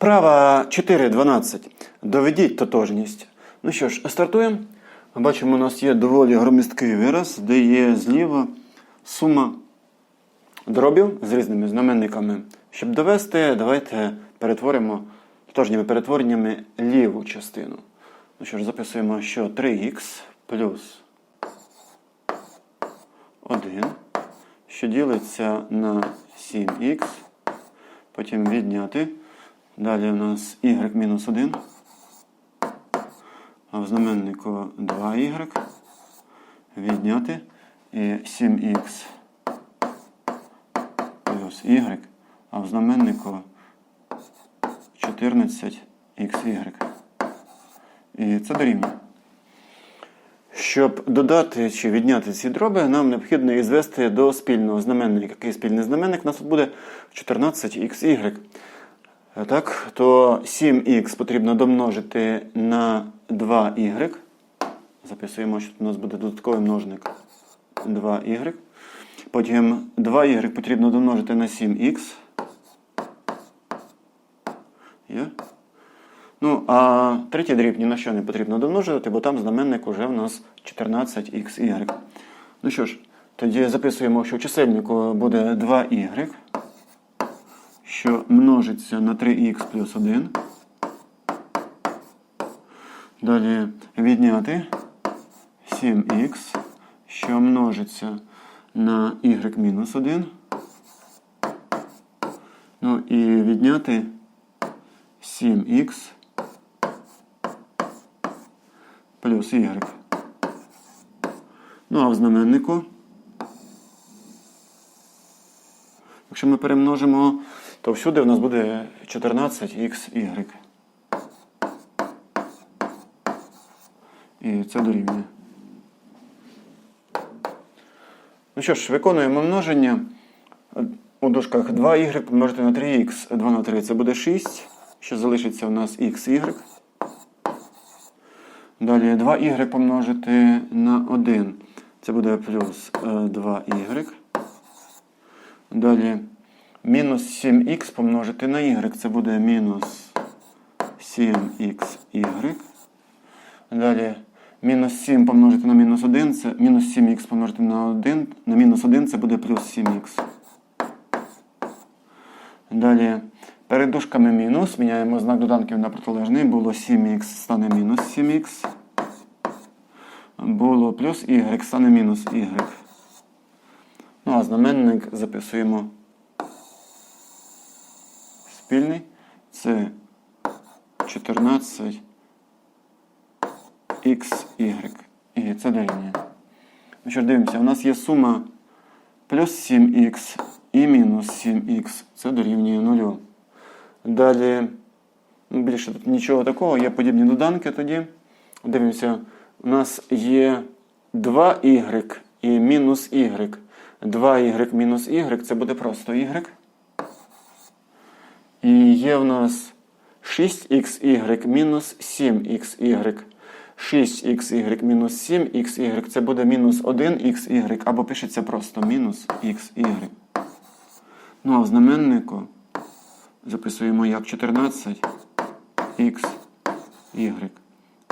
Вправа 4.12. Доведіть тотожність. Ну що ж, стартуємо. Бачимо, у нас є доволі громісткий вираз, де є зліва сума дробів з різними знаменниками. Щоб довести, давайте перетворимо тотожніми перетвореннями ліву частину. Ну що ж, записуємо, що 3х плюс 1, що ділиться на 7х, потім відняти. Далі у нас y-1, а в знаменнику 2y, відняти і 7х плюс y, а в знаменнику 14xy. І це дорівнює. Щоб додати чи відняти ці дроби, нам необхідно їх звести до спільного знаменника. Який спільний знаменник у нас буде 14xy. Так, то 7х потрібно домножити на 2y. Записуємо, що у нас буде додатковий множник 2y. Потім 2y потрібно домножити на 7х. Є? Ну, а третій дріб ні на що не потрібно домножувати, бо там знаменник уже в нас 14xy. Ну що ж, тоді записуємо, що в чисельнику буде 2y, що множиться на 3х плюс 1. Далі відняти 7х, що множиться на y мінус 1. Ну і відняти 7х плюс y. Ну, а в знаменнику, якщо ми перемножимо, то всюди в нас буде 14xy. І це дорівнює. Ну що ж, виконуємо множення. У дужках 2y помножити на 3х, 2 на 3 це буде 6. Що залишиться у нас xy. Далі 2y помножити на 1. Це буде плюс 2y. Далі мінус 7х помножити на y. Це буде мінус 7xy. Далі мінус 7 помножити на мінус 1. Це мінус 7х помножити на 1. На мінус 1 це буде плюс 7х. Далі перед дужками мінус. Міняємо знак доданків на протилежний. Було 7х, стане мінус 7х. Було плюс y, стане мінус y. Ну, а знаменник записуємо спільний. Це 14 xy. І це дорівнює. Ну що дивимося, у нас є сума плюс 7х і мінус 7х. Це дорівнює 0. Далі, ну, більше тут нічого такого, є подібні доданки тоді. Дивимося, у нас є 2y і мінус y. 2y мінус y це буде просто y. І є в нас 6xy мінус 7xy. 6xy мінус 7xy це буде мінус 1xy, або пишеться просто мінус xy. Ну а в знаменнику записуємо як 14xy.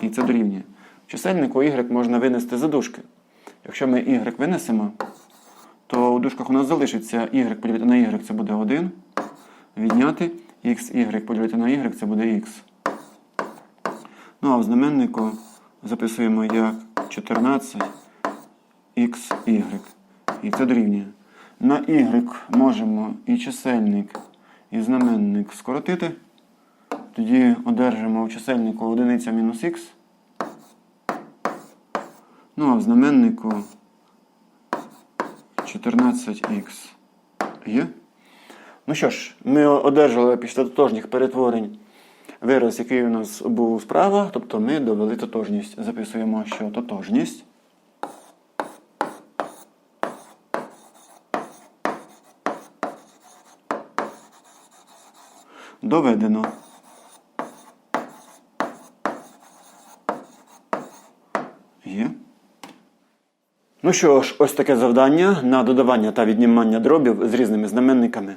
І це дорівнює. В чисельнику y можна винести за дужки. Якщо ми y винесемо, то у дужках у нас залишиться y поділити на y це буде 1. Відняти xy поділити на y це буде x. Ну а в знаменнику записуємо як 14xy. І це дорівнює. На y можемо і чисельник, і знаменник скоротити. Тоді одержимо в чисельнику одиниця мінус х. Ну а в знаменнику 14х є. Ну що ж, ми одержали після тотожніх перетворень вираз, який у нас був справа, тобто ми довели тотожність. Записуємо, що тотожність. Доведено. Є. Ну що ж, ось таке завдання на додавання та віднімання дробів з різними знаменниками.